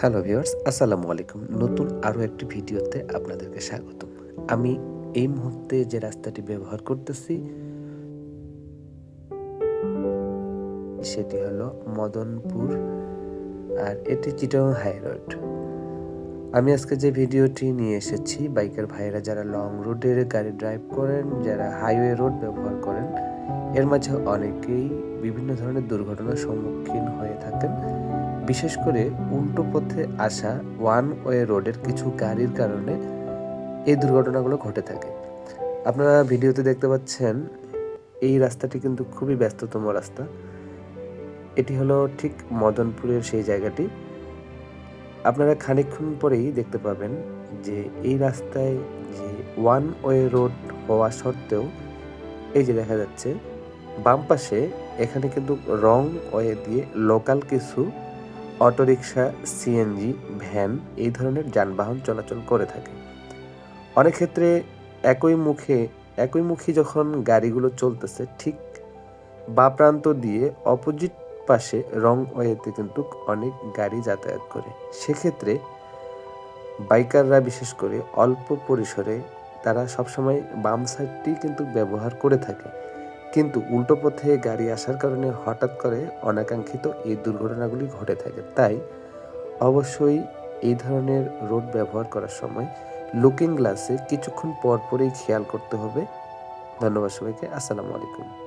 Hello viewers, আসসালামু আলাইকুম। নতুন আরও একটি ভিডিওতে আপনাদেরকে স্বাগতম। আমি এই মুহূর্তে যে রাস্তাটি ব্যবহার করতেছি, সেটি হলো মদনপুর আর এটি চিটাং হাই রোড। আমি আজকে যে ভিডিওটি নিয়ে এসেছি, বাইকার ভাইয়েরা যারা লং রুটের গাড়ি ড্রাইভ করেন, যারা হাইওয়ে রোড ব্যবহার করেন, এর মাঝে অনেকেই বিভিন্ন ধরনের দুর্ঘটনার সম্মুখীন হয়ে থাকেন। বিশেষ করে উল্টো পথে আসা ওয়ান ওয়ে রোডের কিছু গাড়ির কারণে এই দুর্ঘটনাগুলো ঘটে থাকে। আপনারা ভিডিওতে দেখতে পাচ্ছেন, এই রাস্তাটি কিন্তু খুবই ব্যস্ততম রাস্তা। এটি হলো ঠিক মদনপুরের সেই জায়গাটি। আপনারা খানিকক্ষণ পরেই দেখতে পাবেন যে এই রাস্তায় যে ওয়ান ওয়ে রোড হওয়া সত্ত্বেও এই যে দেখা যাচ্ছে, বাম পাশে এখানে কিন্তু রং ওয়ে দিয়ে লোকাল কিছু অটোরিকশা সিএনজি ভ্যান এই ধরনের যানবাহন চলাচল করে থাকে। অনেক ক্ষেত্রে একই মুখে, একই মুখী যখন গাড়িগুলো চলতেছে, ঠিক বা প্রান্ত দিয়ে অপোজিট পাশে রং ওয়েতে কিন্তু অনেক গাড়ি যাতায়াত করে। সেক্ষেত্রে বাইকাররা বিশেষ করে অল্প পরিসরে তারা সবসময় বাম সাইডটি কিন্তু ব্যবহার করে থাকে। কিন্তু উল্টো পথে গাড়ি আসার কারণে হঠাৎ করে অনাকাঙ্ক্ষিত এই দুর্ঘটনাগুলি ঘটে থাকে। তাই অবশ্যই এই ধরনের রোড ব্যবহার করার সময় লুকিং গ্লাসে কিছুক্ষণ পর পরেই খেয়াল করতে হবে। ধন্যবাদ সবাইকে। আসসালামু আলাইকুম।